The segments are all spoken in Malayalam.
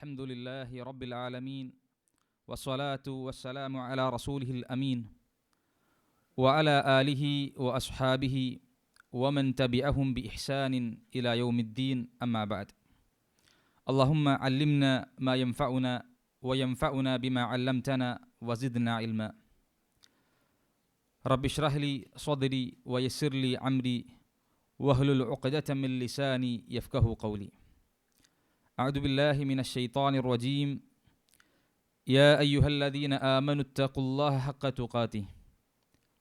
الحمد لله رب العالمين والصلاة والسلام على رسوله الأمين وعلى آله وأصحابه ومن تبعهم بإحسان إلى يوم الدين أما بعد. اللهم علمنا ما ينفعنا وينفعنا بما علمتنا وزدنا علما. رب اشرح لي صدري ويسر لي عمري واهلل عقدة من لساني يفقه قولي. أعوذ بالله من الشيطان الرجيم يا أيها الذين آمنوا اتقوا الله حق تقاته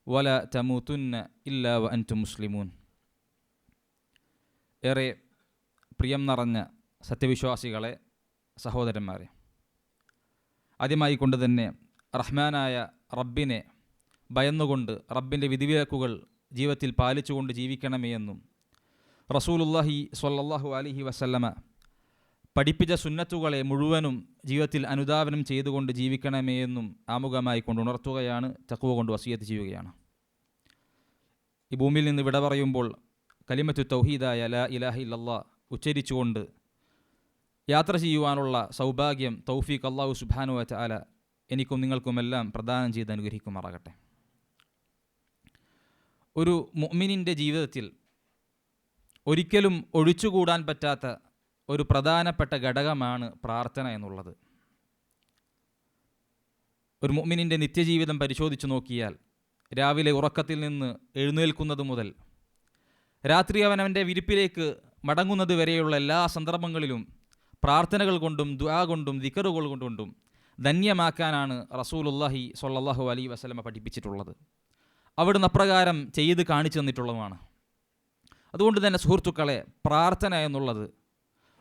ولا تموتن إلا وأنتم مسلمون ഏറെ പ്രിയം നിറഞ്ഞ സത്യവിശ്വാസികളെ സഹോദരന്മാരെ ആദ്യമായി കൊണ്ട് തന്നെ റഹ്മാനായ റബ്ബിനെ ഭയന്നുകൊണ്ട് റബ്ബിൻ്റെ വിധിവിലക്കുകൾ ജീവിതത്തിൽ പാലിച്ചുകൊണ്ട് ജീവിക്കണമേ എന്നും റസൂലുല്ലാഹി സ്വല്ലല്ലാഹു അലിഹി വസല്ലമ പഠിപ്പിച്ച സുന്നത്തുകളെ മുഴുവനും ജീവിതത്തിൽ അനുധാവനം ചെയ്തുകൊണ്ട് ജീവിക്കണമേ എന്നും ആമുഖമായി കൊണ്ട് ഉണർത്തുകയാണ് തക്കുവ കൊണ്ട് വസീയത്ത് ചെയ്യുകയാണ്. ഈ ഭൂമിയിൽ നിന്ന് വിട പറയുമ്പോൾ കലിമത്തു തൗഹീദായ ലാ ഇലാഹി ലല്ല ഉച്ചരിച്ചുകൊണ്ട് യാത്ര ചെയ്യുവാനുള്ള സൗഭാഗ്യം തൗഫീഖ് അള്ളാഹു സുബാനു വാല എനിക്കും നിങ്ങൾക്കുമെല്ലാം പ്രദാനം ചെയ്ത് അനുഗ്രഹിക്കുമാറാകട്ടെ. ഒരു മുഅ്മിനിന്റെ ജീവിതത്തിൽ ഒരിക്കലും ഒഴിച്ചുകൂടാൻ പറ്റാത്ത ഒരു പ്രധാനപ്പെട്ട ഘടകമാണ് പ്രാർത്ഥന എന്നുള്ളത്. ഒരു മുഅ്മിനിന്റെ നിത്യജീവിതം പരിശോധിച്ചു നോക്കിയാൽ രാവിലെ ഉറക്കത്തിൽ നിന്ന് എഴുന്നേൽക്കുന്നത് മുതൽ രാത്രി അവൻ അവന്റെ വിരിപ്പിലേക്ക് മടങ്ങുന്നത് വരെയുള്ള എല്ലാ സന്ദർഭങ്ങളിലും പ്രാർത്ഥനകൾ കൊണ്ടും ദുആ കൊണ്ടും ദിക്കറുകൾ കൊണ്ടും ധന്യമാക്കാനാണ് റസൂലുല്ലാഹി സൊല്ലാഹു അലി വസ്ലമ പഠിപ്പിച്ചിട്ടുള്ളത്. അവിടുന്ന് അപ്രകാരം ചെയ്ത് കാണിച്ചു തന്നിട്ടുള്ളതുമാണ്. അതുകൊണ്ട് തന്നെ സുഹൃത്തുക്കളെ പ്രാർത്ഥന എന്നുള്ളത്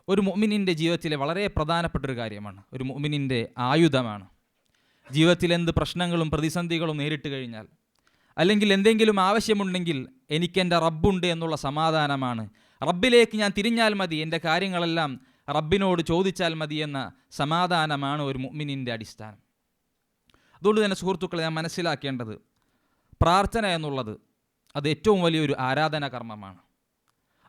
ഒരു മുഅ്മിനിന്റെ ജീവിതത്തിലെ വളരെ പ്രധാനപ്പെട്ട ഒരു കാര്യമാണ്. ഒരു മുഅ്മിനിന്റെ ആയുധമാണ്. ജീവിതത്തിൽ എന്ത് പ്രശ്നങ്ങളും പ്രതിസന്ധികളും നേരിട്ട് കഴിഞ്ഞാൽ അല്ലെങ്കിൽ എന്തെങ്കിലും ആവശ്യമുണ്ടെങ്കിൽ എനിക്കെന്റെ റബ്ബുണ്ട് എന്നുള്ള സമാധാനമാണ്. റബ്ബിലേക്ക് ഞാൻ തിരിഞ്ഞാൽ മതി എന്റെ കാര്യങ്ങളെല്ലാം റബ്ബിനോട് ചോദിച്ചാൽ മതി എന്ന സമാധാനമാണ് ഒരു മുഅ്മിനിന്റെ അടിസ്ഥാനം. അതുകൊണ്ട് തന്നെ സുഹൃത്തുക്കളെ ഞാൻ മനസ്സിലാക്കേണ്ടത് പ്രാർത്ഥന എന്നുള്ളത് അത് ഏറ്റവും വലിയൊരു ആരാധനാ കർമ്മമാണ്.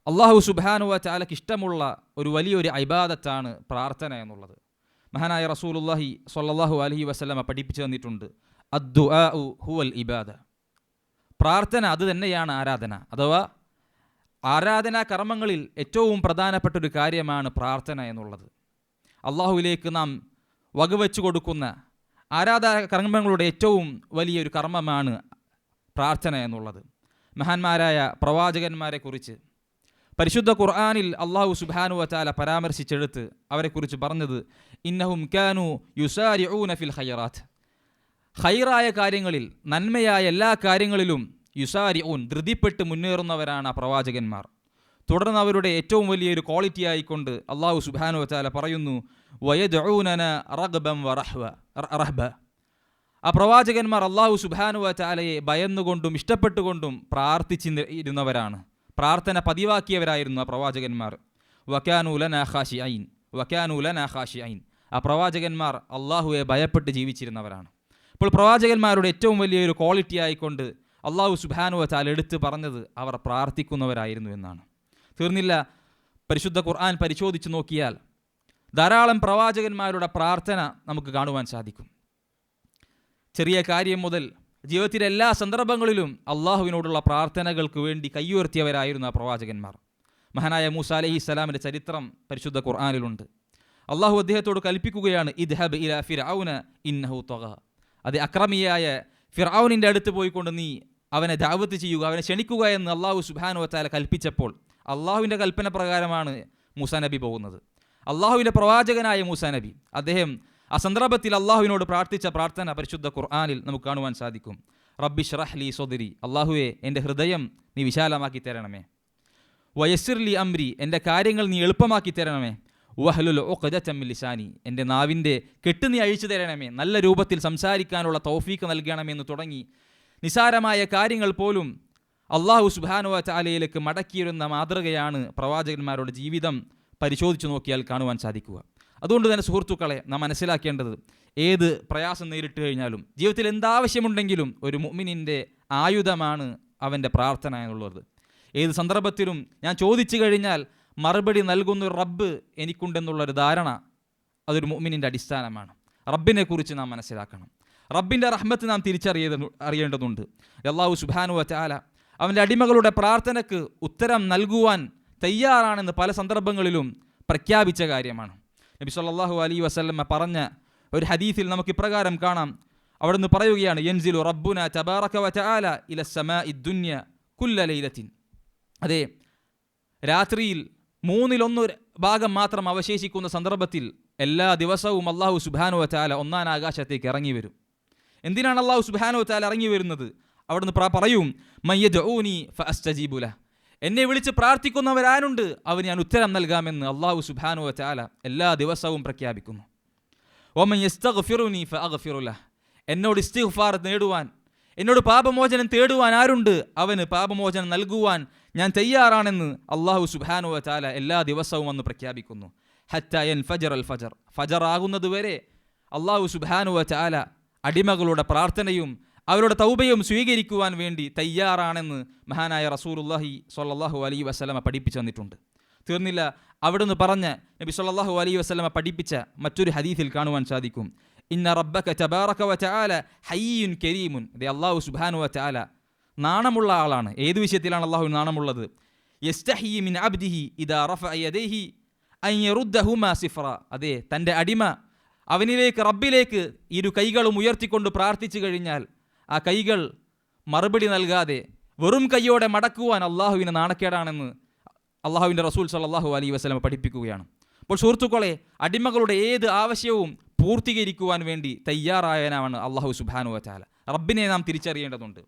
അള്ളാഹു സുബാനുവ ഇഷ്ടമുള്ള ഒരു വലിയൊരു ഐബാദത്താണ് പ്രാർത്ഥന എന്നുള്ളത്. മഹാനായ റസൂലുല്ലാഹി സ്വല്ലല്ലാഹു അലഹി വസ്ലമ പഠിപ്പിച്ചു തന്നിട്ടുണ്ട്. അദ്ദു ഹുവൽ ഇബാദ. പ്രാർത്ഥന അത് തന്നെയാണ് ആരാധന. അഥവാ ആരാധനാ കർമ്മങ്ങളിൽ ഏറ്റവും പ്രധാനപ്പെട്ട ഒരു കാര്യമാണ് പ്രാർത്ഥന എന്നുള്ളത്. അള്ളാഹുവിലേക്ക് നാം വകവെച്ചു കൊടുക്കുന്ന ആരാധന കർമ്മങ്ങളുടെ ഏറ്റവും വലിയൊരു കർമ്മമാണ് പ്രാർത്ഥന എന്നുള്ളത്. മഹാന്മാരായ പ്രവാചകന്മാരെക്കുറിച്ച് പരിശുദ്ധ ഖുർആാനിൽ അള്ളാഹു സുബാനു വച്ചാല പരാമർശിച്ചെടുത്ത് അവരെക്കുറിച്ച് പറഞ്ഞത് ഇന്നഹും കാനു യുസാരി ഫിൽ ഹൈറാത്ത് ഹൈറായ കാര്യങ്ങളിൽ നന്മയായ എല്ലാ കാര്യങ്ങളിലും യുസാരി ഊൻ ധൃതിപ്പെട്ട് മുന്നേറുന്നവരാണ് ആ പ്രവാചകന്മാർ. തുടർന്ന് അവരുടെ ഏറ്റവും വലിയൊരു ക്വാളിറ്റി ആയിക്കൊണ്ട് അള്ളാഹു സുബാനു വച്ചാല പറയുന്നു വയദൂനന റഗ്ബം വറഹ്വ റഹ്ബ. ആ പ്രവാചകന്മാർ അള്ളാഹു സുബാനു വച്ചാലയെ ഭയന്നുകൊണ്ടും ഇഷ്ടപ്പെട്ടുകൊണ്ടും പ്രാർത്ഥിച്ചിരുന്നവരാണ്. പ്രാർത്ഥന പതിവാക്കിയവരായിരുന്നു ആ പ്രവാചകന്മാർ. വക്കാനൂല ആഹാഷി ഐൻ വക്കാനൂല ആഹാഷി ഐൻ ആ പ്രവാചകന്മാർ അള്ളാഹുവെ ഭയപ്പെട്ട് ജീവിച്ചിരുന്നവരാണ്. ഇപ്പോൾ പ്രവാചകന്മാരുടെ ഏറ്റവും വലിയൊരു ക്വാളിറ്റി ആയിക്കൊണ്ട് അള്ളാഹു സുബാനുവ ചാൽ എടുത്തു പറഞ്ഞത് അവർ പ്രാർത്ഥിക്കുന്നവരായിരുന്നു എന്നാണ്. തീർന്നില്ല പരിശുദ്ധ ഖുർആൻ പരിശോധിച്ചു നോക്കിയാൽ ധാരാളം പ്രവാചകന്മാരുടെ പ്രാർത്ഥന നമുക്ക് കാണുവാൻ സാധിക്കും. ചെറിയ കാര്യം മുതൽ ജീവിതത്തിലെ എല്ലാ സന്ദർഭങ്ങളിലും അള്ളാഹുവിനോടുള്ള പ്രാർത്ഥനകൾക്ക് വേണ്ടി കയ്യുയർത്തിയവരായിരുന്നു ആ പ്രവാചകന്മാർ. മഹാനായ മൂസ അലഹി ഇസ്ലാമിന്റെ ചരിത്രം പരിശുദ്ധ ഖുർആാനിലുണ്ട്. അള്ളാഹു അദ്ദേഹത്തോട് കൽപ്പിക്കുകയാണ് ഇദ്ഹബ് ഇല ഫിർഔന ഇന്നഹു തൊക അത് അക്രമിയായ ഫിർഔനിന്റെ അടുത്ത് പോയിക്കൊണ്ട് നീ അവനെ ദാവത്ത് ചെയ്യുക അവനെ ക്ഷണിക്കുക എന്ന് അള്ളാഹു സുബാനു വച്ചാല കൽപ്പിച്ചപ്പോൾ അള്ളാഹുവിന്റെ കൽപ്പന പ്രകാരമാണ് മൂസ നബി പോകുന്നത്. അള്ളാഹുവിന്റെ പ്രവാചകനായ മൂസ നബി അദ്ദേഹം ആ സന്ദർഭത്തിൽ അള്ളാഹുവിനോട് പ്രാർത്ഥിച്ച പ്രാർത്ഥന പരിശുദ്ധ ഖുർആാനിൽ നമുക്ക് കാണുവാൻ സാധിക്കും. റബ്ബി ഷറഹ്ലി സോദരി അള്ളാഹുവെ എന്റെ ഹൃദയം നീ വിശാലമാക്കി തരണമേ. വയസ്സിർലി അംരി എന്റെ കാര്യങ്ങൾ നീ എളുപ്പമാക്കി തരണമേ. വഹലുൽ ലിസാനി എന്റെ നാവിന്റെ കെട്ട് നീ അഴിച്ചു തരണമേ. നല്ല രൂപത്തിൽ സംസാരിക്കാനുള്ള തൗഫീക്ക് നൽകണമെന്ന് തുടങ്ങി നിസാരമായ കാര്യങ്ങൾ പോലും അള്ളാഹു സുബാനുവ ചാലയിലേക്ക് മടക്കിയിരുന്ന മാതൃകയാണ് പ്രവാചകന്മാരുടെ ജീവിതം പരിശോധിച്ചു നോക്കിയാൽ കാണുവാൻ സാധിക്കുക. അതുകൊണ്ട് തന്നെ സുഹൃത്തുക്കളെ നാം മനസ്സിലാക്കേണ്ടത് ഏത് പ്രയാസം നേരിട്ട് കഴിഞ്ഞാലും ജീവിതത്തിൽ എന്താവശ്യമുണ്ടെങ്കിലും ഒരു മുഅ്മിനിന്റെ ആയുധമാണ് അവന്റെ പ്രാർത്ഥന എന്നുള്ളത്. ഏത് സന്ദർഭത്തിലും ഞാൻ ചോദിച്ചു കഴിഞ്ഞാൽ മറുപടി നൽകുന്ന ഒരു റബ്ബ് എനിക്കുണ്ടെന്നുള്ളൊരു ധാരണ അതൊരു മുഅ്മിനിന്റെ അടിസ്ഥാനമാണ്. റബ്ബിനെക്കുറിച്ച് നാം മനസ്സിലാക്കണം. റബ്ബിന്റെ റഹ്മത്ത് നാം തിരിച്ചറിയ അറിയേണ്ടതുണ്ട്. അള്ളാഹു സുബാനു വച്ചാല അവന്റെ അടിമകളുടെ പ്രാർത്ഥനയ്ക്ക് ഉത്തരം നൽകുവാൻ തയ്യാറാണെന്ന് പല സന്ദർഭങ്ങളിലും പ്രഖ്യാപിച്ച കാര്യമാണ്. നബി സല്ലാഹു അലി വസല്ലമ്മ പറഞ്ഞ ഒരു ഹദീസിൽ നമുക്ക് ഇപ്രകാരം കാണാം. അവിടുന്ന് പറയുകയാണ് യൻസിലു റബ്ബുന തബാറക വതആല ഇല സമ ഇദ്ദുന്യ കുല്ല ലൈലത്തിൻ. അതെ രാത്രിയിൽ മൂന്നിലൊന്ന് ഭാഗം മാത്രം അവശേഷിക്കുന്ന സന്ദർഭത്തിൽ എല്ലാ ദിവസവും അള്ളാഹു സുബാനു വച്ചാല ഒന്നാം ആകാശത്തേക്ക് ഇറങ്ങി വരും. എന്തിനാണ് അള്ളാഹു സുബാനു വച്ചാല ഇറങ്ങി വരുന്നത്? അവിടുന്ന് പറയും ഫ ഫഅസ്തജീബുല എന്നെ വിളിച്ച് പ്രാർത്ഥിക്കുന്നവരാനുണ്ട് അവർ ഞാൻ ഉത്തരം നൽകാമെന്ന് അള്ളാഹു സുബാനു വച്ചാല എല്ലാ ദിവസവും പ്രഖ്യാപിക്കുന്നു. ഓമൻ യസ്തഗ്ഫിറുനി എന്നോട് ഇസ്തിഗ്ഫാർ നേടുവാൻ എന്നോട് പാപമോചനം തേടുവാൻ ആരുണ്ട്? അവന് പാപമോചനം നൽകുവാൻ ഞാൻ തയ്യാറാണെന്ന് അള്ളാഹു സുബാനു വച്ചാല എല്ലാ ദിവസവും അന്ന് പ്രഖ്യാപിക്കുന്നു. ഹറ്റയൻ ഫജർ അൽ ഫജർ ഫജർ ആകുന്നതുവരെ അള്ളാഹു സുബാനു വച്ചാല അടിമകളുടെ പ്രാർത്ഥനയും അവരുടെ തൗബയും സ്വീകരിക്കുവാൻ വേണ്ടി തയ്യാറാണെന്ന് മഹാനായ റസൂലുല്ലാഹി സൊല്ലാഹു അലൈ വസ്ലമ പഠിപ്പിച്ചു തന്നിട്ടുണ്ട്. തീർന്നില്ല അവിടുന്ന് പറഞ്ഞ് നബി സൊല്ലാഹു അലൈ വസ്ലമ പഠിപ്പിച്ച മറ്റൊരു ഹദീസിൽ കാണുവാൻ സാധിക്കും. ഇന്ന റബ്ബക തബാറക വതആല ഹയ്യുൻ കരീമുൻ അതെ അല്ലാഹു സുബ്ഹാനഹു വതആല നാണമുള്ള ആളാണ്. ഏത് വിഷയത്തിലാണ് അള്ളാഹു നാണമുള്ളത്? മിൻ അബ്ദിഹി ഇദാ അതെ തന്റെ അടിമ അവനിലേക്ക് റബ്ബിലേക്ക് ഇരു കൈകളും ഉയർത്തിക്കൊണ്ട് പ്രാർത്ഥിച്ചു കഴിഞ്ഞാൽ ആ കൈകൾ മറുപടി നൽകാതെ വെറും കൈയോടെ മടക്കുവാൻ അള്ളാഹുവിന് നാണക്കേടാണെന്ന് അള്ളാഹുവിന്റെ റസൂൽ സല്ലല്ലാഹു അലൈ വസല്ലം പഠിപ്പിക്കുകയാണ്. അപ്പോൾ സുഹൃത്തുക്കളെ അടിമകളുടെ ഏത് ആവശ്യവും പൂർത്തീകരിക്കുവാൻ വേണ്ടി തയ്യാറായവനാണ് അള്ളാഹു സുബാനു വച്ചാല റബ്ബിനെ നാം തിരിച്ചറിയേണ്ടതുണ്ട്.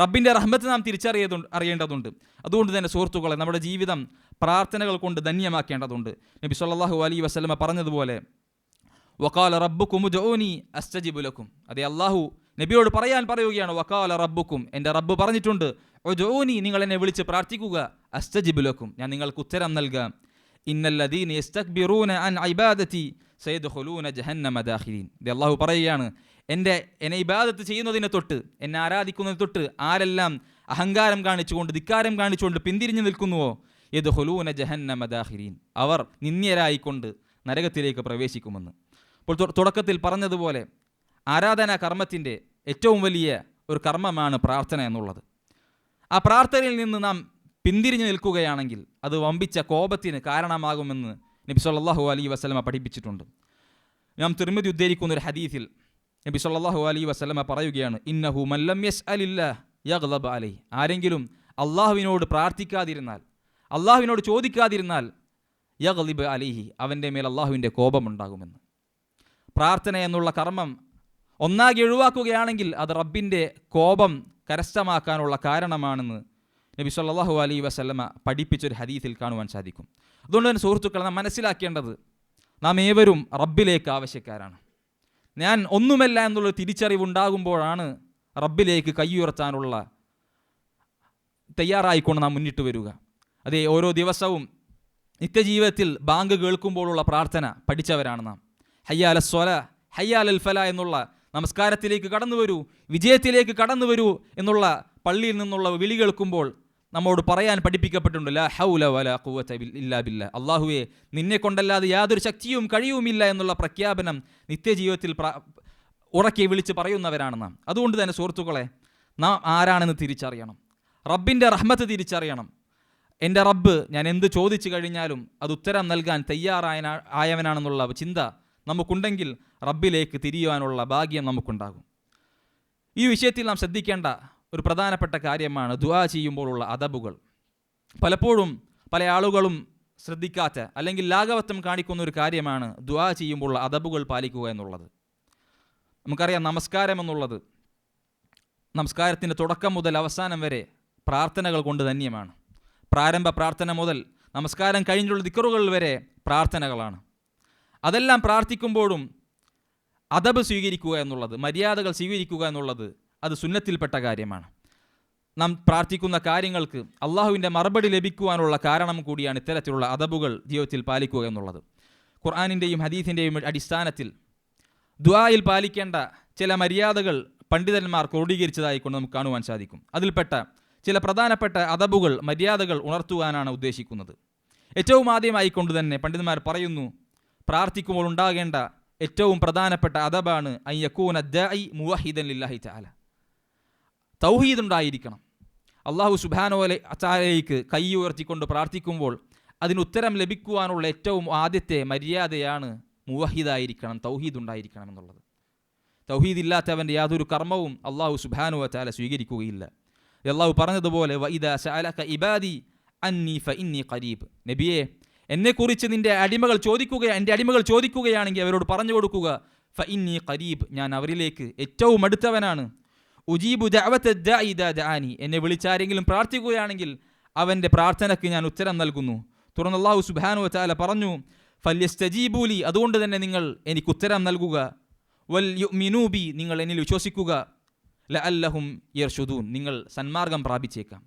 റബ്ബിന്റെ റഹ്മത്ത് നാം തിരിച്ചറിയതു അറിയേണ്ടതുണ്ട്. അതുകൊണ്ട് തന്നെ സുഹൃത്തുക്കളെ നമ്മുടെ ജീവിതം പ്രാർത്ഥനകൾ കൊണ്ട് ധന്യമാക്കേണ്ടതുണ്ട്. നബി സല്ലല്ലാഹു അലൈ വസ്ലമ പറഞ്ഞതുപോലെ വക്കാല റബ്ബ് കുമുജോനി അസ്തജിബുലക്കും അതെ അള്ളാഹു നബിയോട് പറയാൻ പറയുകയാണ് വക്കാല റബ്ബുക്കും എന്റെ റബ്ബ് പറഞ്ഞിട്ടുണ്ട് ഓ ജോനി നിങ്ങൾ എന്നെ വിളിച്ച് പ്രാർത്ഥിക്കുക അസ്തജിബുലക്കും ഞാൻ നിങ്ങൾക്ക് ഉത്തരം നൽകാം. ഇന്നല്ലദീൻ അൻ ജഹന്നമ അള്ളാഹു പറയുകയാണ് എന്റെ എന്നെ ഇബാദത്ത് ചെയ്യുന്നതിനെ തൊട്ട് എന്നെ ആരാധിക്കുന്നതിന് തൊട്ട് ആരെല്ലാം അഹങ്കാരം കാണിച്ചുകൊണ്ട് ധിക്കാരം കാണിച്ചുകൊണ്ട് പിന്തിരിഞ്ഞു നിൽക്കുന്നുവോ? യത് ഹുലൂന ജഹന്നമ ദാഹിരീൻ അവർ നിന്ദ്യരായിക്കൊണ്ട് നരകത്തിലേക്ക് പ്രവേശിക്കുമെന്ന്. അപ്പോൾ തുടക്കത്തിൽ പറഞ്ഞതുപോലെ ആരാധനാ കർമ്മത്തിന്റെ ഏറ്റവും വലിയ ഒരു കർമ്മമാണ് പ്രാർത്ഥന എന്നുള്ളത്. ആ പ്രാർത്ഥനയിൽ നിന്ന് നാം പിന്തിരിഞ്ഞു നിൽക്കുകയാണെങ്കിൽ അത് വമ്പിച്ച കോപത്തിന് കാരണമാകുമെന്ന് നബി സല്ലാഹു അലൈഹി വസ്ലമ പഠിപ്പിച്ചിട്ടുണ്ട്. നാം തിരുമതി ഉദ്ധരിക്കുന്ന ഒരു ഹദീസിൽ നബി സല്ലാഹു അലൈഹി വസ്ലമ പറയുകയാണ് ഇന്നഹു മല്ലം യസ് അലില്ല യഗ്ലബ് അലൈ ആരെങ്കിലും അള്ളാഹുവിനോട് പ്രാർത്ഥിക്കാതിരുന്നാൽ അള്ളാഹുവിനോട് ചോദിക്കാതിരുന്നാൽ യഗ്ലിബ് അലിഹി അവന്റെ മേൽ അള്ളാഹുവിന്റെ കോപമുണ്ടാകുമെന്ന്. പ്രാർത്ഥന എന്നുള്ള കർമ്മം ഒന്നാകെ ഒഴിവാക്കുകയാണെങ്കിൽ അത് റബ്ബിന്റെ കോപം കരസ്ഥമാക്കാനുള്ള കാരണമാണെന്ന് നബി സല്ലാഹു അലൈ വസല്ലമ പഠിപ്പിച്ചൊരു ഹദീസിൽ കാണുവാൻ സാധിക്കും. അതുകൊണ്ട് തന്നെ സുഹൃത്തുക്കൾ നാം മനസ്സിലാക്കേണ്ടത് നാം ഏവരും റബ്ബിലേക്ക് ആവശ്യക്കാരാണ്. ഞാൻ ഒന്നുമല്ല എന്നുള്ള തിരിച്ചറിവുണ്ടാകുമ്പോഴാണ് റബ്ബിലേക്ക് കൈയുയർത്താനുള്ള തയ്യാറായിക്കൊണ്ട് നാം മുന്നിട്ട് വരിക. അതേ ഓരോ ദിവസവും നിത്യജീവിതത്തിൽ ബാങ്ക് കേൾക്കുമ്പോഴുള്ള പ്രാർത്ഥന പഠിച്ചവരാണ് നാം. ഹയ്യാലസ്വല ഹയ്യാലൽ ഫല എന്നുള്ള നമസ്കാരത്തിലേക്ക് കടന്നു വരൂ വിജയത്തിലേക്ക് കടന്നു വരൂ എന്നുള്ള പള്ളിയിൽ നിന്നുള്ള വിളി കേൾക്കുമ്പോൾ നമ്മോട് പറയാൻ പഠിപ്പിക്കപ്പെട്ടിട്ടുണ്ട് ലാ ഹൗല വല ഖുവത ഇല്ലാ ബില്ല. അള്ളാഹുവെ നിന്നെ കൊണ്ടല്ലാതെ യാതൊരു ശക്തിയും കഴിയുമില്ല എന്നുള്ള പ്രഖ്യാപനം നിത്യജീവിതത്തിൽ ഉറക്കെ വിളിച്ച് പറയുന്നവരാണ് നാം. അതുകൊണ്ട് തന്നെ സുഹൃത്തുക്കളെ നാം ആരാണെന്ന് തിരിച്ചറിയണം. റബ്ബിന്റെ റഹ്മത്ത് തിരിച്ചറിയണം. എന്റെ റബ്ബ് ഞാൻ എന്ത് ചോദിച്ചു കഴിഞ്ഞാലും അത് ഉത്തരം നൽകാൻ തയ്യാറായ ആയവനാണെന്നുള്ള ചിന്ത നമുക്കുണ്ടെങ്കിൽ റബ്ബിലേക്ക് തിരിയുവാനുള്ള ഭാഗ്യം നമുക്കുണ്ടാകും. ഈ വിഷയത്തിൽ നാം ശ്രദ്ധിക്കേണ്ട ഒരു പ്രധാനപ്പെട്ട കാര്യമാണ് ദുആ ചെയ്യുമ്പോഴുള്ള അദബുകൾ. പലപ്പോഴും പല ആളുകളും ശ്രദ്ധിക്കാത്ത അല്ലെങ്കിൽ ലാഘവത്വം കാണിക്കുന്ന ഒരു കാര്യമാണ് ദുആ ചെയ്യുമ്പോഴുള്ള അദബുകൾ പാലിക്കുക എന്നുള്ളത്. നമുക്കറിയാം നമസ്കാരം എന്നുള്ളത് നമസ്കാരത്തിന്റെ തുടക്കം മുതൽ അവസാനം വരെ പ്രാർത്ഥനകൾ കൊണ്ട് ധന്യമാണ്. പ്രാരംഭ പ്രാർത്ഥന മുതൽ നമസ്കാരം കഴിഞ്ഞുള്ള ദിക്കറുകൾ വരെ പ്രാർത്ഥനകളാണ്. അതെല്ലാം പ്രാർത്ഥിക്കുമ്പോഴും അദബ് സ്വീകരിക്കുക എന്നുള്ളത് മര്യാദകൾ സ്വീകരിക്കുക എന്നുള്ളത് അത് സുന്നത്തിൽപ്പെട്ട കാര്യമാണ്. നാം പ്രാർത്ഥിക്കുന്ന കാര്യങ്ങൾക്ക് അള്ളാഹുവിന്റെ മറുപടി ലഭിക്കുവാനുള്ള കാരണം കൂടിയാണ് ഇത്തരത്തിലുള്ള അദബുകൾ ജീവിതത്തിൽ പാലിക്കുക എന്നുള്ളത്. ഖുർആാനിന്റെയും ഹദീഫിന്റെയും അടിസ്ഥാനത്തിൽ ദുആയിൽ പാലിക്കേണ്ട ചില മര്യാദകൾ പണ്ഡിതന്മാർ ക്രോഡീകരിച്ചതായിക്കൊണ്ട് നമുക്ക് കാണുവാൻ സാധിക്കും. അതിൽപ്പെട്ട ചില പ്രധാനപ്പെട്ട അദബുകൾ മര്യാദകൾ ഉണർത്തുവാനാണ് ഉദ്ദേശിക്കുന്നത്. ഏറ്റവും ആദ്യമായി കൊണ്ട് തന്നെ പണ്ഡിതന്മാർ പറയുന്നു പ്രാർത്ഥിക്കുമ്പോൾ ഉണ്ടാകേണ്ട ഏറ്റവും പ്രധാനപ്പെട്ട അദബാണ് അയ്യക്കൂന ദൈ മുവഹിദൻ ലില്ലാഹി ചാല തൗഹീദ് ഉണ്ടായിരിക്കണം. അള്ളാഹു സുബാനോലെ അച്ചാലയിലേക്ക് കൈ ഉയർത്തിക്കൊണ്ട് പ്രാർത്ഥിക്കുമ്പോൾ അതിന് ഉത്തരം ലഭിക്കുവാനുള്ള ഏറ്റവും ആദ്യത്തെ മര്യാദയാണ് മുവഹിദായിരിക്കണം തൗഹീദ് ഉണ്ടായിരിക്കണം എന്നുള്ളത്. തൗഹീദ് ഇല്ലാത്തവന്റെ യാതൊരു കർമ്മവും അള്ളാഹു സുബാനു വച്ചാല സ്വീകരിക്കുകയില്ല. അള്ളാഹു പറഞ്ഞതുപോലെ വൈദ ഇബാദി അന്നി ഫ ഇന്നി ഖരീബ്. നബിയെ എന്നെക്കുറിച്ച് നിന്റെ അടിമകൾ ചോദിക്കുക എന്റെ അടിമകൾ ചോദിക്കുകയാണെങ്കിൽ അവരോട് പറഞ്ഞു കൊടുക്കുക. ഫ ഇന്നി ഖരീബ് ഞാൻ അവരിലേക്ക് ഏറ്റവും അടുത്തവനാണ്. ഉജീബു ദാനി. എന്നെ വിളിച്ചാരെങ്കിലും പ്രാർത്ഥിക്കുകയാണെങ്കിൽ അവന്റെ പ്രാർത്ഥനയ്ക്ക് ഞാൻ ഉത്തരം നൽകുന്നു. തുടർന്ന് അള്ളാഹു സുബാനു വതആല പറഞ്ഞു ഫല്യസ്തജീബൂലി അതുകൊണ്ട് തന്നെ നിങ്ങൾ എനിക്ക് ഉത്തരം നൽകുക. വൽ മിനൂബി നിങ്ങൾ എന്നിൽ വിശ്വസിക്കുക. ല അല്ലഹും യർഷുദൂൻ നിങ്ങൾ സന്മാർഗം പ്രാപിച്ചേക്കാം.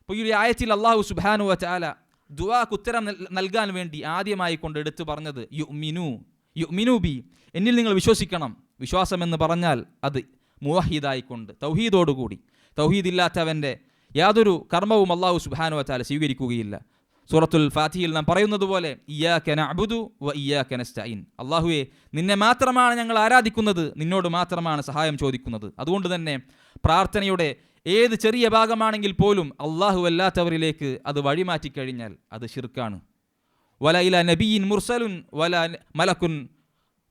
അപ്പോൾ ഈ ആയത്തിൽ അള്ളാഹു സുബാനു വതആല ദുആക്ക് ഉത്തരം നൽ- നൽകാൻ വേണ്ടി ആദ്യമായി കൊണ്ട് എടുത്തു പറഞ്ഞത് യുഅ്മിനു. ബി എന്നിൽ നിങ്ങൾ വിശ്വസിക്കണം. വിശ്വാസം എന്ന് പറഞ്ഞാൽ അത് മുവഹീദായിക്കൊണ്ട് തൗഹീദോടുകൂടി തൗഹീദ് ഇല്ലാത്തവന്റെ യാതൊരു കർമ്മവും അള്ളാഹു സുബാനു വച്ചാൽ സ്വീകരിക്കുകയില്ല. സൂറത്തുൽ ഫാത്തിയിൽ നാം പറയുന്നത് പോലെ ഇയാ കെന അബുദു വ ഇയാ കെന സ്റ്റൈൻ അള്ളാഹുവെ നിന്നെ മാത്രമാണ് ഞങ്ങൾ ആരാധിക്കുന്നത് നിന്നോട് മാത്രമാണ് സഹായം ചോദിക്കുന്നത്. അതുകൊണ്ട് തന്നെ പ്രാർത്ഥനയുടെ ഏത് ചെറിയ ഭാഗമാണെങ്കിൽ പോലും അള്ളാഹു അല്ലാത്തവരിലേക്ക് അത് വഴിമാറ്റി കഴിഞ്ഞാൽ അത് ഷിർക്കാണ് വല ഇല നബീൻ മുർസലുൻ വല മലക്കുൻ